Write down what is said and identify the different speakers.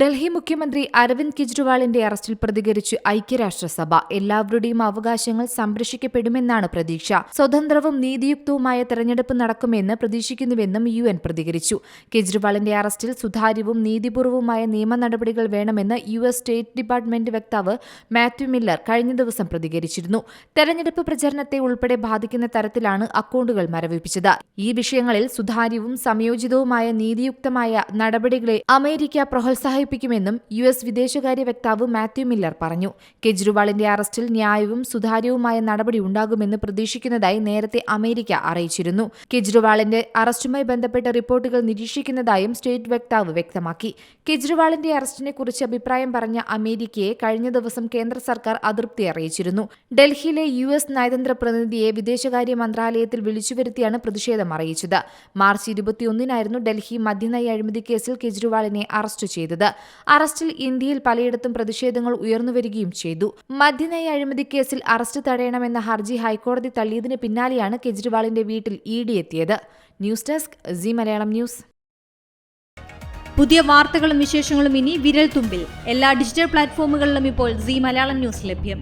Speaker 1: ഡൽഹി മുഖ്യമന്ത്രി അരവിന്ദ് കെജ്രിവാളിന്റെ അറസ്റ്റിൽ പ്രതികരിച്ച് ഐക്യരാഷ്ട്രസഭ എല്ലാവരുടെയും അവകാശങ്ങൾ സംരക്ഷിക്കപ്പെടുമെന്നാണ് പ്രതീക്ഷ. സ്വതന്ത്രവും നീതിയുക്തവുമായ തെരഞ്ഞെടുപ്പ് നടക്കുമെന്ന് പ്രതീക്ഷിക്കുന്നുവെന്നും യു എൻ പ്രതികരിച്ചു. കെജ്രിവാളിന്റെ അറസ്റ്റിൽ സുതാര്യവും നീതിപൂർവവുമായ നിയമ നടപടികൾ വേണമെന്ന് യു എസ് സ്റ്റേറ്റ് ഡിപ്പാർട്ട്മെന്റ് വക്താവ് മാത്യു മില്ലർ കഴിഞ്ഞ ദിവസം പ്രതികരിച്ചിരുന്നു. തെരഞ്ഞെടുപ്പ് പ്രചരണത്തെ ഉൾപ്പെടെ ബാധിക്കുന്ന തരത്തിലാണ് അക്കൌണ്ടുകൾ മരവിപ്പിച്ചത്. ഈ വിഷയങ്ങളിൽ സുതാര്യവും സംയോജിതവുമായ നീതിയുക്തമായ നടപടികളെ അമേരിക്ക പ്രോത്സാഹിപ്പിക്കുമെന്നും യു എസ് വിദേശകാര്യ വക്താവ് മാത്യു മില്ലർ പറഞ്ഞു. കെജ്രിവാളിന്റെ അറസ്റ്റിൽ ന്യായവും സുതാര്യവുമായ നടപടി ഉണ്ടാകുമെന്ന് പ്രതീക്ഷിക്കുന്നതായി നേരത്തെ അമേരിക്ക അറിയിച്ചിരുന്നു. കെജ്രിവാളിന്റെ അറസ്റ്റുമായി ബന്ധപ്പെട്ട റിപ്പോർട്ടുകൾ നിരീക്ഷിക്കുന്നതായും സ്റ്റേറ്റ് വക്താവ് വ്യക്തമാക്കി. കെജ്രിവാളിന്റെ അറസ്റ്റിനെ കുറിച്ച് അഭിപ്രായം പറഞ്ഞ അമേരിക്കയെ കഴിഞ്ഞ ദിവസം കേന്ദ്ര സർക്കാർ അതൃപ്തി അറിയിച്ചിരുന്നു. ഡൽഹിയിലെ യു എസ് നയതന്ത്ര പ്രതിനിധിയെ വിദേശകാര്യ മന്ത്രാലയത്തിൽ വിളിച്ചുവരുത്തിയാണ് പ്രതിഷേധം അറിയിച്ചത്. മാർച്ച് ഇരുപത്തിയൊന്നിനായിരുന്നു ഡൽഹി മദ്യനയ അഴിമതി കേസിൽ കെജ്രിവാളിനെ അറസ്റ്റ് ചെയ്തത്. അറസ്റ്റിൽ ഇന്ത്യയിൽ പലയിടത്തും പ്രതിഷേധങ്ങൾ ഉയർന്നുവരികയും ചെയ്തു. മദ്യനയ അഴിമതി കേസിൽ അറസ്റ്റ് തടയണമെന്ന ഹർജി ഹൈക്കോടതി തള്ളിയതിന് പിന്നാലെയാണ് കെജ്രിവാളിന്റെ വീട്ടിൽ ഇ ഡി എത്തിയത്. News desk Zee Malayalam news.
Speaker 2: പുതിയ വാർത്തകളും വിശേഷങ്ങളും ഇനി വിരൽ തുമ്പിൽ എല്ലാ ഡിജിറ്റൽ പ്ലാറ്റ്ഫോമുകളിലും ഇപ്പോൾ സി മലയാളം ന്യൂസ് ലഭ്യം.